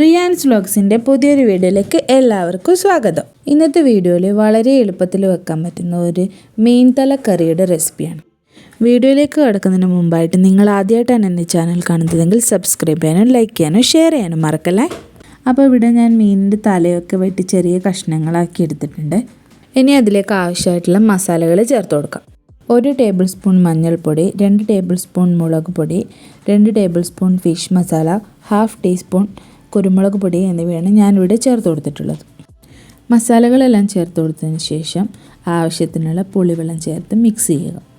റിയാൻസ് വ്ലോഗ്സിന്റെ പുതിയൊരു വീഡിയോയിലേക്ക് എല്ലാവർക്കും സ്വാഗതം. ഇന്നത്തെ വീഡിയോയിൽ വളരെ എളുപ്പത്തിൽ വെക്കാൻ പറ്റുന്ന ഒരു മീൻ തല കറിയുടെ റെസിപ്പിയാണ്. വീഡിയോയിലേക്ക് കിടക്കുന്നതിന് മുമ്പായിട്ട് നിങ്ങൾ ആദ്യമായിട്ടാണ് എന്റെ ചാനൽ കാണുന്നതെങ്കിൽ സബ്സ്ക്രൈബ് ചെയ്യാനും ലൈക്ക് ചെയ്യാനും ഷെയർ ചെയ്യാനും മറക്കല്ലേ? അപ്പോൾ ഇവിടെ ഞാൻ മീനിന്റെ തലയൊക്കെ വെട്ടി ചെറിയ കഷ്ണങ്ങളാക്കി എടുത്തിട്ടുണ്ട്. ഇനി അതിലേക്ക് ആവശ്യമായിട്ടുള്ള മസാലകൾ ചേർത്ത് കൊടുക്കാം. ഒരു ടേബിൾ സ്പൂൺ മഞ്ഞൾപ്പൊടി രണ്ട് ടേബിൾ സ്പൂൺ മുളക് പൊടി രണ്ട് table spoon fish masala half teaspoon കുരുമുളക് പൊടി എന്നിവയാണ് ഞാനിവിടെ ചേർത്ത് കൊടുത്തിട്ടുള്ളത്. മസാലകളെല്ലാം ചേർത്ത് കൊടുത്തതിന് ശേഷം ആവശ്യത്തിനുള്ള പുളിവെള്ളം ചേർത്ത് മിക്സ് ചെയ്യുക.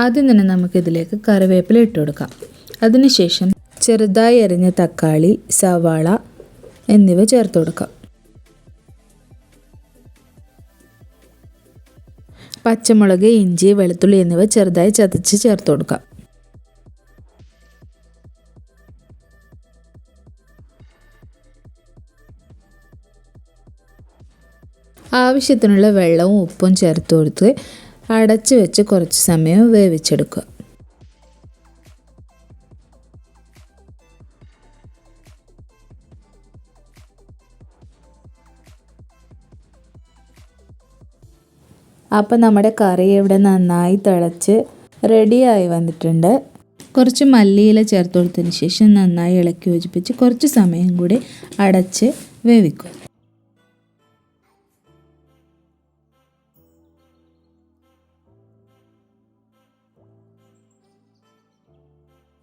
ആദ്യം തന്നെ നമുക്കിതിലേക്ക് കറിവേപ്പില ഇട്ട് കൊടുക്കാം. അതിനുശേഷം ചെറുതായി അരിഞ്ഞ തക്കാളി സവാള എന്നിവ ചേർത്ത് കൊടുക്കാം. പച്ചമുളക് ഇഞ്ചി വെളുത്തുള്ളി എന്നിവ ചെറുതായി ചതച്ച് ചേർത്ത് കൊടുക്കാം. ആവശ്യത്തിനുള്ള വെള്ളവും ഉപ്പും ചേർത്ത് കൊടുത്ത് അടച്ച് വെച്ച് കുറച്ച് സമയം വേവിച്ചെടുക്കുക. അപ്പോൾ നമ്മുടെ കറി ഇവിടെ നന്നായി തിളച്ച് റെഡിയായി വന്നിട്ടുണ്ട്. കുറച്ച് മല്ലിയില ചേർത്ത് കൊടുത്തതിന് ശേഷം നന്നായി ഇളക്കി യോജിപ്പിച്ച് കുറച്ച് സമയം കൂടി അടച്ച് വേവിക്കുക.